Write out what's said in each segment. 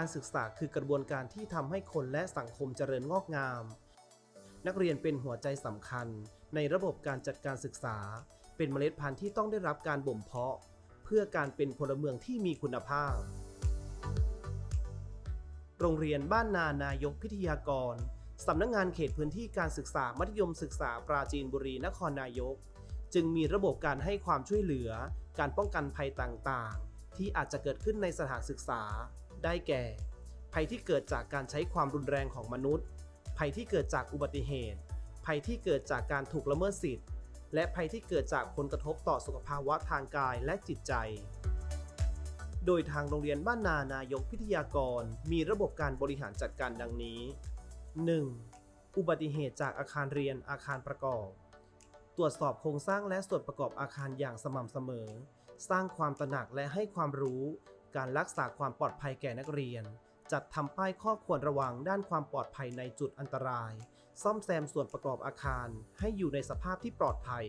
การศึกษาคือกระบวนการที่ทำให้คนและสังคมเจริญงอกงาม นักเรียนเป็นหัวใจสำคัญ ในระบบการจัดการศึกษา เป็นเมล็ดพันธุ์ที่ต้องได้รับการบ่มเพาะ เพื่อการเป็นพลเมืองที่มีคุณภาพ โรงเรียนบ้านนานายกพิทยากรสำนักงงานเขตพื้นที่การศึกษามัธยมศึกษาปราจีนบุรีนครนายก จึงมีระบบการให้ความช่วยเหลือ การป้องกันภัยต่างๆ ที่อาจจะเกิดขึ้นในสถานศึกษา ได้แก่ ภัยที่เกิดจากการใช้ความรุนแรงของมนุษย์ ภัยที่เกิดจากอุบัติเหตุ ภัยที่เกิดจากการถูกละเมิดสิทธิ์ และภัยที่เกิดจากผลกระทบต่อสุขภาวะทางกายและจิตใจ โดยทางโรงเรียนบ้านนานายกพิทยากร มีระบบการบริหารจัดการดังนี้ 1. อุบัติเหตุจากอาคารเรียนอาคารประกอบ ตรวจสอบโครงสร้างและส่วนประกอบอาคารอย่างสม่ำเสมอ สร้างความตระหนักและให้ความรู้ การรักษาความปลอดภัยแก่นักเรียน จัดทำป้ายข้อควรระวังด้านความปลอดภัยในจุดอันตราย ซ่อมแซมส่วนประกอบอาคารให้อยู่ในสภาพที่ปลอดภัย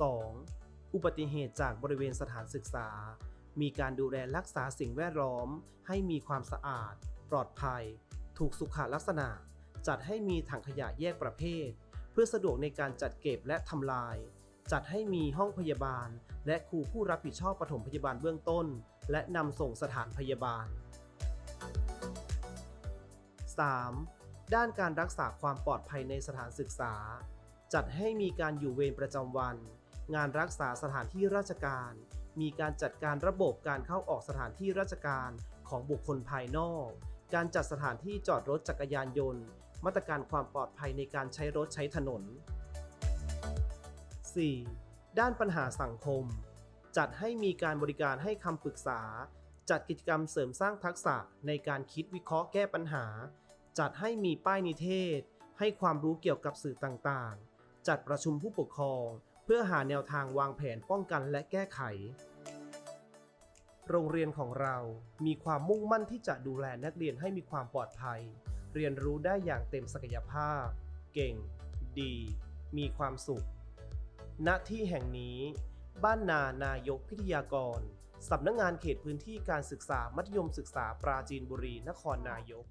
2. อุบัติเหตุจากบริเวณสถานศึกษา มีการดูแลรักษาสิ่งแวดล้อม ให้มีความสะอาด ปลอดภัย ถูกสุขลักษณะ จัดให้มีถังขยะแยกประเภท เพื่อสะดวกในการจัดเก็บและทำลาย จัดให้มีห้องพยาบาล และครูผู้รับผิดชอบปฐมพยาบาลเบื้องต้น และนำส่งสถานพยาบาล 3. ด้านการรักษาความปลอดภัยในสถานศึกษา จัดให้มีการอยู่เวรประจำวัน งานรักษาสถานที่ราชการ มีการจัดการระบบการเข้าออกสถานที่ราชการของบุคคลภายนอก การจัดสถานที่จอดรถจักรยานยนต์ มาตรการความปลอดภัยในการใช้รถใช้ถนน 4. ด้านปัญหาสังคม จัดให้มีการบริการให้คำปรึกษา จัดกิจกรรมเสริมสร้างทักษะในการคิดวิเคราะห์แก้ปัญหา จัดให้มีป้ายนิเทศ ให้ความรู้เกี่ยวกับสื่อต่างๆ จัดประชุมผู้ปกครอง เพื่อหาแนวทางวางแผนป้องกันและแก้ไข โรงเรียนของเรามีความมุ่งมั่นที่จะดูแลนักเรียนให้มีความปลอดภัย เรียนรู้ได้อย่างเต็มศักยภาพ เก่ง ดี มีความสุข ณที่แห่งนี้ บ้านนานายกพิทยากร สำนักงงานเขตพื้นที่การศึกษามัธยมศึกษาปราจีนบุรีนครนายก